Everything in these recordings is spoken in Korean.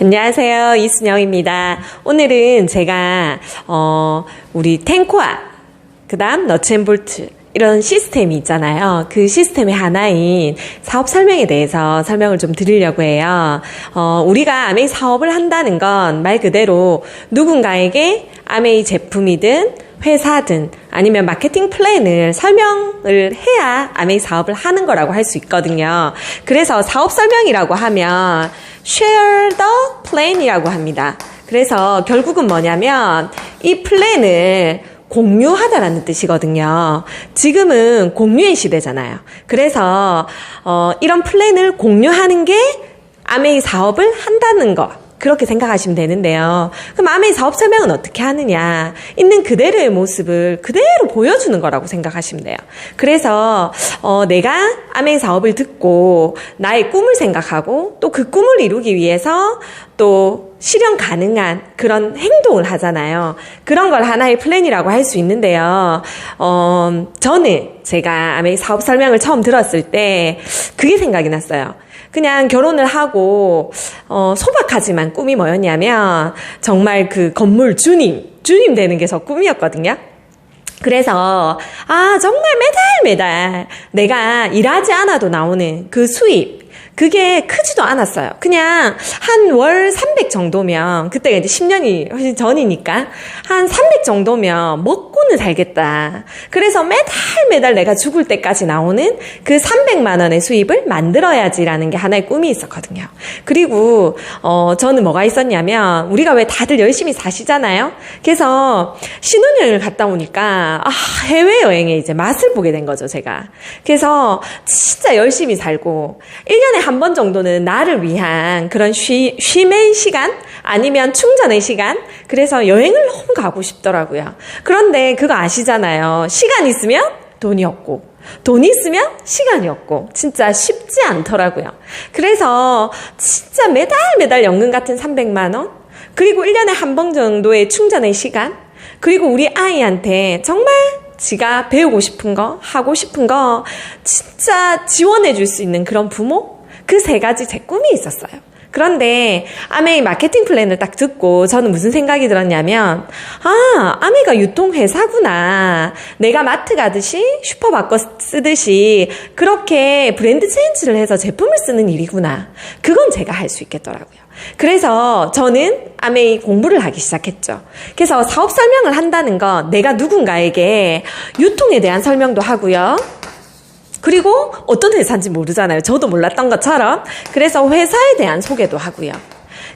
안녕하세요. 이순영입니다. 오늘은 제가, 어, 우리 탱코아, 그 다음 너츠앤볼트, 이런 시스템이 있잖아요. 그 시스템의 하나인 사업 설명에 대해서 설명을 좀 드리려고 해요. 어, 우리가 아메이 사업을 한다는 건 말 그대로 누군가에게 아메이 제품이든 회사든 아니면 마케팅 플랜을 설명을 해야 아메이 사업을 하는 거라고 할 수 있거든요. 그래서 사업 설명이라고 하면 share the plan이라고 합니다. 그래서 결국은 뭐냐면 이 플랜을 공유하다라는 뜻이거든요. 지금은 공유의 시대잖아요. 그래서 어, 이런 플랜을 공유하는 게 아메이 사업을 한다는 거. 그렇게 생각하시면 되는데요. 그럼 아메이 사업 설명은 어떻게 하느냐? 있는 그대로의 모습을 그대로 보여주는 거라고 생각하시면 돼요. 그래서 어, 내가 아메이 사업을 듣고 나의 꿈을 생각하고 또 그 꿈을 이루기 위해서 또 실현 가능한 그런 행동을 하잖아요. 그런 걸 하나의 플랜이라고 할 수 있는데요. 어, 저는 제가 아메이 사업 설명을 처음 들었을 때 그게 생각이 났어요. 그냥 결혼을 하고 어, 소박하지만 꿈이 뭐였냐면 정말 그 건물 주님, 주님 되는 게 저 꿈이었거든요. 그래서 아 정말 매달 매달 내가 일하지 않아도 나오는 그 수입 그게 크지도 않았어요. 그냥 한 월 300 정도면 그때가 이제 10년이 훨씬 전이니까 한 300 정도면 먹고는 살겠다. 그래서 매달 매달 내가 죽을 때까지 나오는 그 300만 원의 수입을 만들어야지라는 게 하나의 꿈이 있었거든요. 그리고 어 저는 뭐가 있었냐면 우리가 왜 다들 열심히 사시잖아요. 그래서 신혼여행을 갔다 오니까 아, 해외 여행의 이제 맛을 보게 된 거죠, 제가. 그래서 진짜 열심히 살고 1년에 한 번 정도는 나를 위한 그런 쉬, 쉼의 시간 아니면 충전의 시간 그래서 여행을 너무 가고 싶더라고요. 그런데 그거 아시잖아요. 시간 있으면 돈이 없고 돈 있으면 시간이 없고 진짜 쉽지 않더라고요. 그래서 진짜 매달 매달 연금 같은 300만 원 그리고 1년에 한 번 정도의 충전의 시간 그리고 우리 아이한테 정말 지가 배우고 싶은 거, 하고 싶은 거, 진짜 지원해 줄 수 있는 그런 부모? 그 세 가지 제 꿈이 있었어요. 그런데 아메이 마케팅 플랜을 딱 듣고 저는 무슨 생각이 들었냐면 아 아메이가 유통회사구나 내가 마트 가듯이 슈퍼 바꿔 쓰듯이 그렇게 브랜드 체인지를 해서 제품을 쓰는 일이구나 그건 제가 할 수 있겠더라고요 그래서 저는 아메이 공부를 하기 시작했죠. 그래서 사업 설명을 한다는 건 내가 누군가에게 유통에 대한 설명도 하고요. 그리고 어떤 회사인지 모르잖아요. 저도 몰랐던 것처럼. 그래서 회사에 대한 소개도 하고요.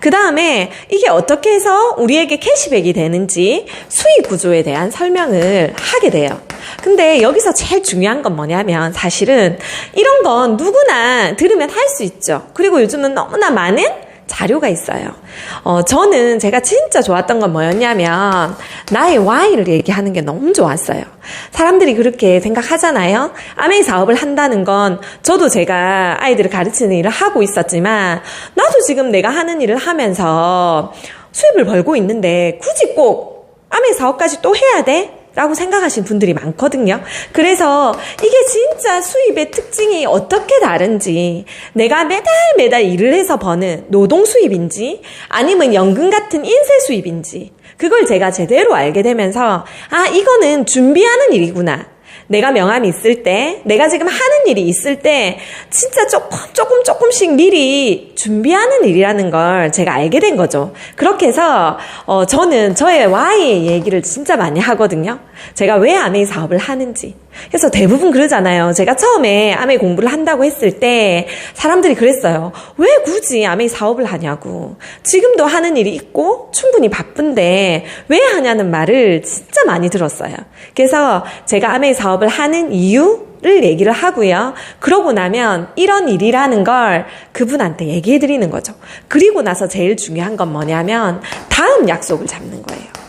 그 다음에 이게 어떻게 해서 우리에게 캐시백이 되는지 수익 구조에 대한 설명을 하게 돼요. 근데 여기서 제일 중요한 건 뭐냐면 사실은 이런 건 누구나 들으면 할 수 있죠. 그리고 요즘은 너무나 많은 자료가 있어요. 어, 저는 제가 진짜 좋았던 건 뭐였냐면, 나의 Y를 얘기하는 게 너무 좋았어요. 사람들이 그렇게 생각하잖아요. 아메이 사업을 한다는 건, 저도 제가 아이들을 가르치는 일을 하고 있었지만, 나도 지금 내가 하는 일을 하면서 수입을 벌고 있는데, 굳이 꼭 아메이 사업까지 또 해야 돼? 라고 생각하신 분들이 많거든요. 그래서 이게 진짜 수입의 특징이 어떻게 다른지, 내가 매달 매달 일을 해서 버는 노동 수입인지, 아니면 연금 같은 인쇄 수입인지, 그걸 제가 제대로 알게 되면서, 아, 이거는 준비하는 일이구나. 내가 명함이 있을 때, 내가 지금 하는 일이 있을 때, 진짜 조금, 조금, 조금씩 미리 준비하는 일이라는 걸 제가 알게 된 거죠. 그렇게 해서, 어, 저는 저의 Y의 얘기를 진짜 많이 하거든요. 제가 왜 아메이 사업을 하는지. 그래서 대부분 그러잖아요. 제가 처음에 아메이 공부를 한다고 했을 때 사람들이 그랬어요. 왜 굳이 아메이 사업을 하냐고. 지금도 하는 일이 있고 충분히 바쁜데 왜 하냐는 말을 진짜 많이 들었어요. 그래서 제가 아메이 사업을 하는 이유 를 얘기를 하고요. 그러고 나면 이런 일이라는 걸 그분한테 얘기해 드리는 거죠. 그리고 나서 제일 중요한 건 뭐냐면 다음 약속을 잡는 거예요.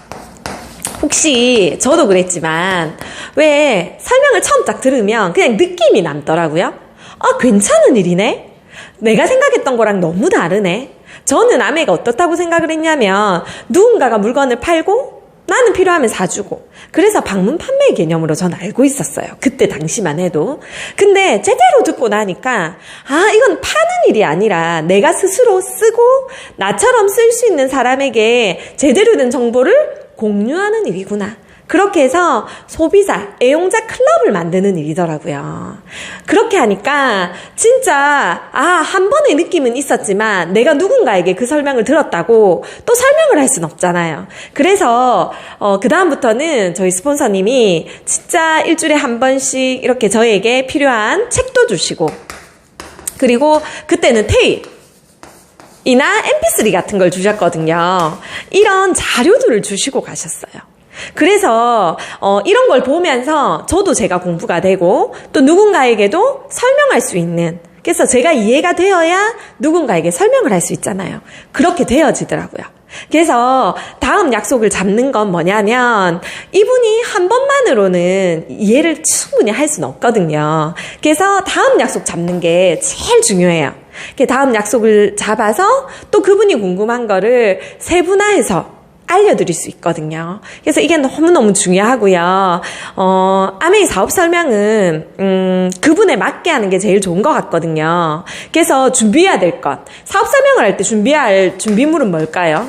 혹시 저도 그랬지만 왜 설명을 처음 딱 들으면 그냥 느낌이 남더라고요. 아, 괜찮은 일이네? 내가 생각했던 거랑 너무 다르네? 저는 아메가 어떻다고 생각을 했냐면 누군가가 물건을 팔고 나는 필요하면 사주고. 그래서 방문 판매 개념으로 전 알고 있었어요. 그때 당시만 해도. 근데 제대로 듣고 나니까, 아, 이건 파는 일이 아니라 내가 스스로 쓰고 나처럼 쓸 수 있는 사람에게 제대로 된 정보를 공유하는 일이구나. 그렇게 해서 소비자, 애용자 클럽을 만드는 일이더라고요. 그렇게 하니까 진짜 아, 한 번의 느낌은 있었지만 내가 누군가에게 그 설명을 들었다고 또 설명을 할 수는 없잖아요. 그래서 어, 그 다음부터는 저희 스폰서님이 진짜 일주일에 한 번씩 이렇게 저에게 필요한 책도 주시고 그리고 그때는 테이 이나 mp3 같은 걸 주셨거든요. 이런 자료들을 주시고 가셨어요. 그래서 어, 이런 걸 보면서 저도 제가 공부가 되고 또 누군가에게도 설명할 수 있는 그래서 제가 이해가 되어야 누군가에게 설명을 할 수 있잖아요. 그렇게 되어지더라고요. 그래서 다음 약속을 잡는 건 뭐냐면 이분이 한 번만으로는 이해를 충분히 할 수는 없거든요. 그래서 다음 약속 잡는 게 제일 중요해요. 다음 약속을 잡아서 또 그분이 궁금한 거를 세분화해서 알려드릴 수 있거든요. 그래서 이게 너무너무 중요하고요. 어, 아메이 사업 설명은, 음, 그분에 맞게 하는 게 제일 좋은 것 같거든요. 그래서 준비해야 될 것. 사업 설명을 할 때 준비할 준비물은 뭘까요?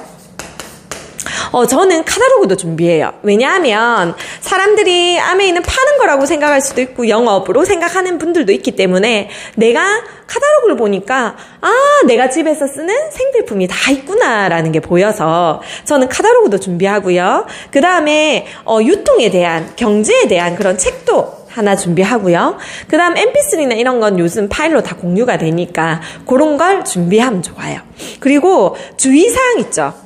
어, 저는 카탈로그도 준비해요. 왜냐하면 사람들이 아메이는 파는 거라고 생각할 수도 있고 영업으로 생각하는 분들도 있기 때문에 내가 카탈로그를 보니까 아, 내가 집에서 쓰는 생필품이 다 있구나라는 게 보여서 저는 카탈로그도 준비하고요. 그 다음에 어, 유통에 대한 경제에 대한 그런 책도 하나 준비하고요. 그 다음 mp3나 이런 건 요즘 파일로 다 공유가 되니까 그런 걸 준비하면 좋아요. 그리고 주의사항 있죠.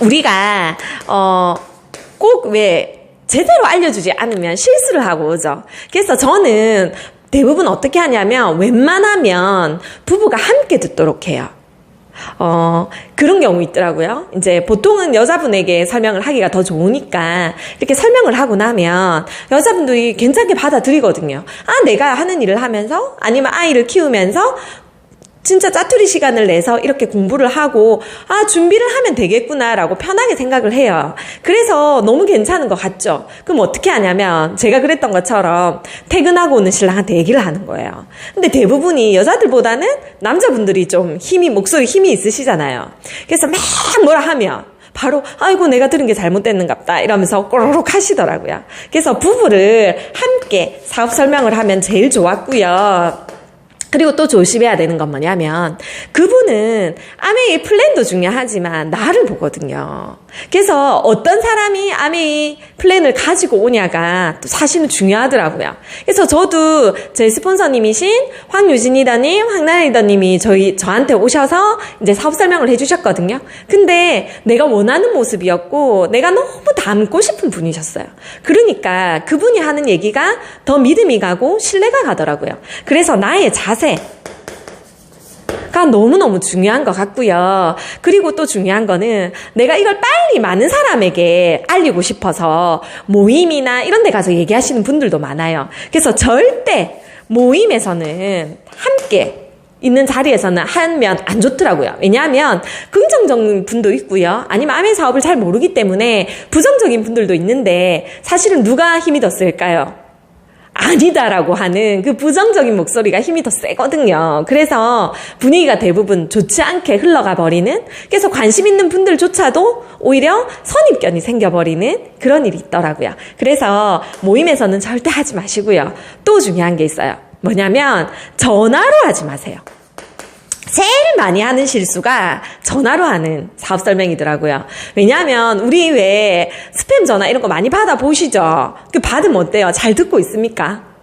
우리가 어꼭 왜 제대로 알려주지 않으면 실수를 하고 오죠. 그래서 저는 대부분 어떻게 하냐면 웬만하면 부부가 함께 듣도록 해요. 어, 그런 경우 있더라고요. 이제 보통은 여자분에게 설명을 하기가 더 좋으니까 이렇게 설명을 하고 나면 여자분들이 괜찮게 받아들이거든요. 아, 내가 하는 일을 하면서 아니면 아이를 키우면서 진짜 짜투리 시간을 내서 이렇게 공부를 하고, 아, 준비를 하면 되겠구나라고 편하게 생각을 해요. 그래서 너무 괜찮은 것 같죠? 그럼 어떻게 하냐면, 제가 그랬던 것처럼 퇴근하고 오는 신랑한테 얘기를 하는 거예요. 근데 대부분이 여자들보다는 남자분들이 좀 힘이, 목소리 힘이 있으시잖아요. 그래서 막 뭐라 하면, 바로 아이고 내가 들은 게 잘못됐는갑다 이러면서 꼬르륵 하시더라고요. 그래서 부부를 함께 사업 설명을 하면 제일 좋았고요. 그리고 또 조심해야 되는 건 뭐냐면 그분은 아메이 플랜도 중요하지만 나를 보거든요. 그래서 어떤 사람이 아메이 플랜을 가지고 오냐가 또 사실은 중요하더라고요. 그래서 저도 제 스폰서님이신 황유진 리더님, 황나연 리더님이 저희 저한테 오셔서 이제 사업 설명을 해주셨거든요. 근데 내가 원하는 모습이었고 내가 너무 닮고 싶은 분이셨어요. 그러니까 그분이 하는 얘기가 더 믿음이 가고 신뢰가 가더라고요. 그래서 나의 자세 가 너무너무 중요한 것 같고요. 그리고 또 중요한 거는 내가 이걸 빨리 많은 사람에게 알리고 싶어서 모임이나 이런 데 가서 얘기하시는 분들도 많아요. 그래서 절대 모임에서는 함께 있는 자리에서는 하면 안 좋더라고요. 왜냐하면 긍정적인 분도 있고요. 아니면 아멘 사업을 잘 모르기 때문에 부정적인 분들도 있는데 사실은 누가 힘이 더 쓸까요? 아니다라고 하는 그 부정적인 목소리가 힘이 더 세거든요. 그래서 분위기가 대부분 좋지 않게 흘러가 버리는, 그래서 관심 있는 분들조차도 오히려 선입견이 생겨버리는 그런 일이 있더라고요. 그래서 모임에서는 절대 하지 마시고요. 또 중요한 게 있어요. 뭐냐면 전화로 하지 마세요. 제일 많이 하는 실수가 전화로 하는 사업 설명이더라고요. 왜냐하면 우리 왜 스팸 전화 이런 거 많이 받아보시죠? 그 받으면 어때요? 잘 듣고 있습니까?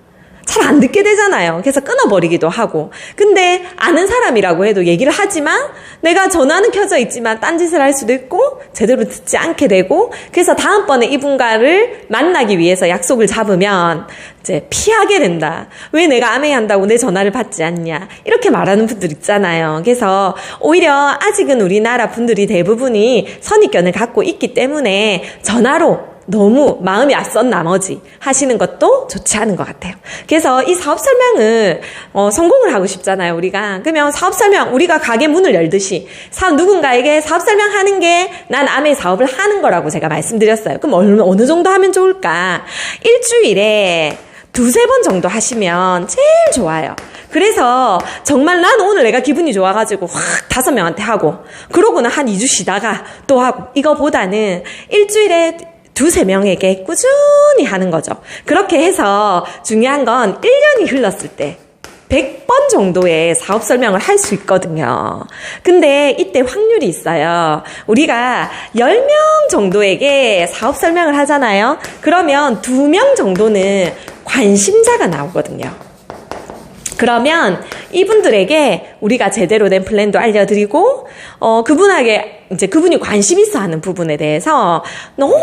잘 안 듣게 되잖아요. 그래서 끊어버리기도 하고. 근데 아는 사람이라고 해도 얘기를 하지만 내가 전화는 켜져 있지만 딴짓을 할 수도 있고 제대로 듣지 않게 되고 그래서 다음번에 이분과를 만나기 위해서 약속을 잡으면 이제 피하게 된다. 왜 내가 아메이 한다고 내 전화를 받지 않냐. 이렇게 말하는 분들 있잖아요. 그래서 오히려 아직은 우리나라 분들이 대부분이 선입견을 갖고 있기 때문에 전화로 너무 마음이 앞선 나머지 하시는 것도 좋지 않은 것 같아요. 그래서 이 사업 설명을 어, 성공을 하고 싶잖아요, 우리가. 그러면 사업 설명, 우리가 가게 문을 열듯이 사업 누군가에게 사업 설명하는 게 난 암의 사업을 하는 거라고 제가 말씀드렸어요. 그럼 어느, 어느 정도 하면 좋을까? 일주일에 두세 번 정도 하시면 제일 좋아요. 그래서 정말 난 오늘 내가 기분이 좋아가지고 확 다섯 명한테 하고 그러고는 한 2주 쉬다가 또 하고 이거보다는 일주일에 두세 명에게 꾸준히 하는 거죠. 그렇게 해서 중요한 건 1년이 흘렀을 때 100번 정도의 사업 설명을 할 수 있거든요. 근데 이때 확률이 있어요. 우리가 10명 정도에게 사업 설명을 하잖아요. 그러면 2명 정도는 관심자가 나오거든요. 그러면 이분들에게 우리가 제대로 된 플랜도 알려드리고, 어, 그분에게 이제 그분이 관심 있어 하는 부분에 대해서 너무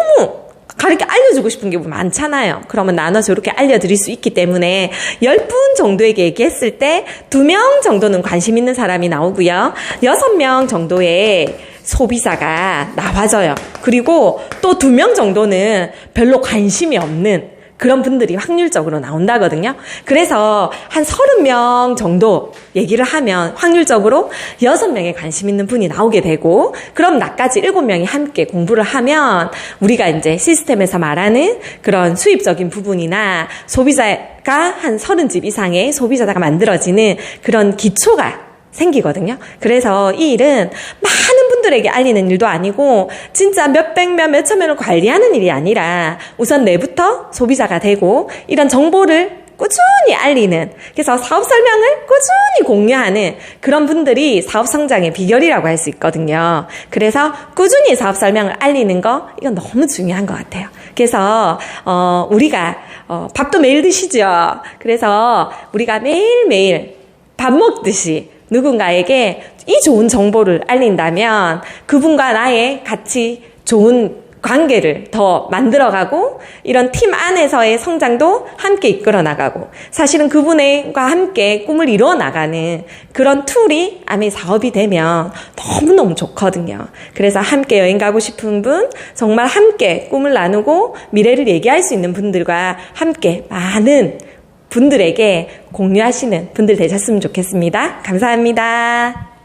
가르쳐 알려주고 싶은 게 많잖아요. 그러면 나눠서 이렇게 알려드릴 수 있기 때문에 10분 정도에게 얘기했을 때 2명 정도는 관심 있는 사람이 나오고요. 6명 정도의 소비자가 나와져요. 그리고 또 2명 정도는 별로 관심이 없는 그런 분들이 확률적으로 나온다거든요. 그래서 한 30명 정도 얘기를 하면 확률적으로 6명에 관심 있는 분이 나오게 되고, 그럼 나까지 7명이 함께 공부를 하면 우리가 이제 시스템에서 말하는 그런 수입적인 부분이나 소비자가 한 30집 이상의 소비자가 만들어지는 그런 기초가 생기거든요. 그래서 이 일은 많은 분들에게 알리는 일도 아니고 진짜 몇백 명, 몇천 명을 관리하는 일이 아니라 우선 내부터 소비자가 되고 이런 정보를 꾸준히 알리는 그래서 사업 설명을 꾸준히 공유하는 그런 분들이 사업 성장의 비결이라고 할 수 있거든요. 그래서 꾸준히 사업 설명을 알리는 거 이건 너무 중요한 것 같아요. 그래서 어 우리가 어 밥도 매일 드시죠. 그래서 우리가 매일 매일 밥 먹듯이 누군가에게 이 좋은 정보를 알린다면 그분과 나의 같이 좋은 관계를 더 만들어가고 이런 팀 안에서의 성장도 함께 이끌어 나가고 사실은 그분과 함께 꿈을 이루어 나가는 그런 툴이 아미 사업이 되면 너무너무 좋거든요. 그래서 함께 여행 가고 싶은 분, 정말 함께 꿈을 나누고 미래를 얘기할 수 있는 분들과 함께 많은 분들에게 공유하시는 분들 되셨으면 좋겠습니다. 감사합니다.